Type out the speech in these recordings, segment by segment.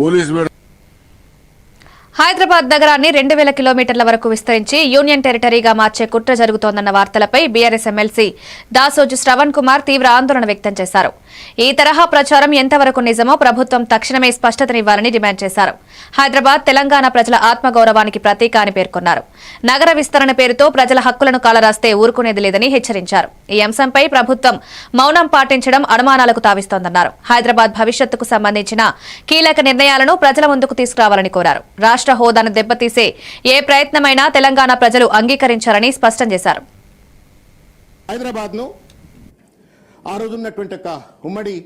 Polis. Hyderabad నగరాన్ని రెండు వేల కిలోమీటర్ల వరకు విస్తరించి యూనియన్ టెరిటరీగా మార్చే కుట్ర జరుగుతోందన్న వార్తలపై బీఆర్ఎస్ ఎమ్మెల్సీ దాసోజు శ్రవణ్ కుమార్ తీవ్ర ఆందోళన వ్యక్తం చేశారు. ఈ తరహా ప్రచారం ఎంతవరకు నిజమో ప్రభుత్వం తక్షణమే స్పష్టతనివ్వాలని డిమాండ్ చేశారు. హైదరాబాద్ తెలంగాణ ప్రజల ఆత్మగౌరవానికి ప్రతీక అని పేర్కొన్నారు. నగర విస్తరణ పేరుతో ప్రజల హక్కులను కాలరాస్తే ఊరుకునేది లేదని హెచ్చరించారు. ఈ అంశంపై ప్రభుత్వం మౌనం పాటించడం అనుమానాలకు తావిస్తోందన్నారు. హైదరాబాద్ భవిష్యత్తుకు సంబంధించిన కీలక నిర్ణయాలను ప్రజల ముందుకు తీసుకురావాలని కోరారు. రాష్ట్ర హోదాను దెబ్బతీసే ఏ ప్రయత్నమైనా తెలంగాణ ప్రజలు అంగీకరించారని స్పష్టం చేశారు. హైదరాబాద్ను ఆ రోజు ఉన్నటువంటి ఉమ్మడి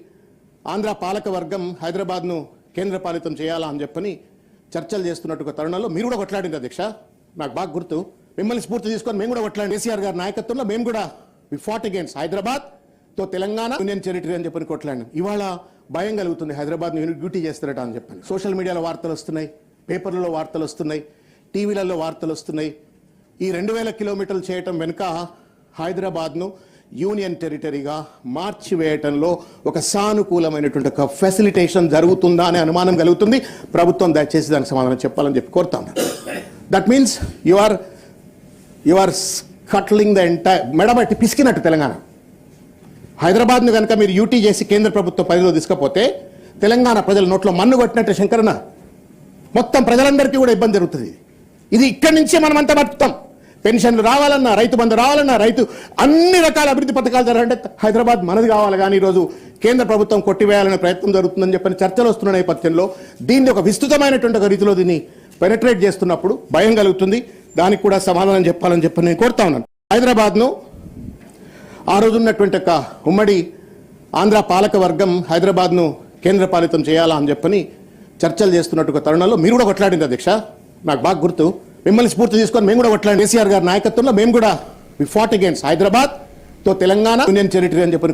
ఆంధ్ర పాలక వర్గం హైదరాబాద్ను కేంద్ర పాలితం చేయాలా అని చెప్పని చర్చలు చేస్తున్నట్టు తరుణంలో మీరు కూడా కొట్లాడింది అధ్యక్ష. నాకు బాగా గుర్తు. మిమ్మల్ని స్ఫూర్తి తీసుకొని మేము కూడా కొట్లాడి కేసీఆర్ గారి నాయకత్వంలో మేము కూడా వి ఫాట్ అగేన్స్ హైదరాబాద్తో తెలంగాణ యూనియన్ టెరిటరీ అని చెప్పని కొట్లాడినాం. ఇవాళ భయం కలుగుతుంది హైదరాబాద్ యూనిట్ డ్యూటీ చేస్తారట అని చెప్పని. సోషల్ మీడియాలో వార్తలు వస్తున్నాయి. పేపర్లలో వార్తలు వస్తున్నాయి టీవీలలో వార్తలు వస్తున్నాయి. ఈ రెండు వేల కిలోమీటర్లు చేయటం వెనుక హైదరాబాద్ను యూనియన్ టెరిటరీగా మార్చివేయటంలో ఒక సానుకూలమైనటువంటి ఒక ఫెసిలిటేషన్ జరుగుతుందా అనే అనుమానం కలుగుతుంది. ప్రభుత్వం దయచేసి దానికి సమాధానం చెప్పాలని చెప్పి కోరుతాం. That means you are you are cutting the entire మెడబట్టి పిసికినట్టు తెలంగాణ. హైదరాబాద్ను కనుక మీరు యూటీ చేసి కేంద్ర ప్రభుత్వం పరిధిలో తీసుకపోతే తెలంగాణ ప్రజల నోట్లో మన్ను కొట్టినట్టు శంకరన్న. మొత్తం ప్రజలందరికీ కూడా ఇబ్బంది జరుగుతుంది. ఇది ఇక్కడి నుంచే మనమంతా బతుకుతాం. పెన్షన్లు రావాలన్నా రైతు బంధు రావాలన్నా రైతు అన్ని రకాల అభివృద్ధి పథకాలు జరగాలంటే హైదరాబాద్ మనది కావాలి కానీ ఈరోజు కేంద్ర ప్రభుత్వం కొట్టివేయాలనే ప్రయత్నం జరుగుతుందని చెప్పిన చర్చలు వస్తున్న నేపథ్యంలో. దీన్ని ఒక విస్తృతమైనటువంటి ఒక రీతిలో దీన్ని పెనట్రేట్ చేస్తున్నప్పుడు భయం కలుగుతుంది. దానికి కూడా సమాధానం చెప్పాలని చెప్పి నేను కోరుతా ఉన్నాను. హైదరాబాద్ను ఆ రోజు ఉన్నటువంటి ఒక ఉమ్మడి ఆంధ్ర పాలక వర్గం హైదరాబాద్ను కేంద్ర పాలితం చేయాలా అని చెప్పని చర్చలు చేస్తున్నట్టు తరుణంలో మీరు కూడా కొట్లాడింది అధ్యక్ష. నాకు బాగా గుర్తు. మిమ్మల్ని స్ఫూర్తి తీసుకొని మేము కూడా కొట్లాడి కేసీఆర్ గారి నాయకత్వంలో మేము కూడా వి ఫాట్ అగేన్స్ హైదరాబాద్తో తెలంగాణ యూనియన్ టెరిటరీ అని చెప్పని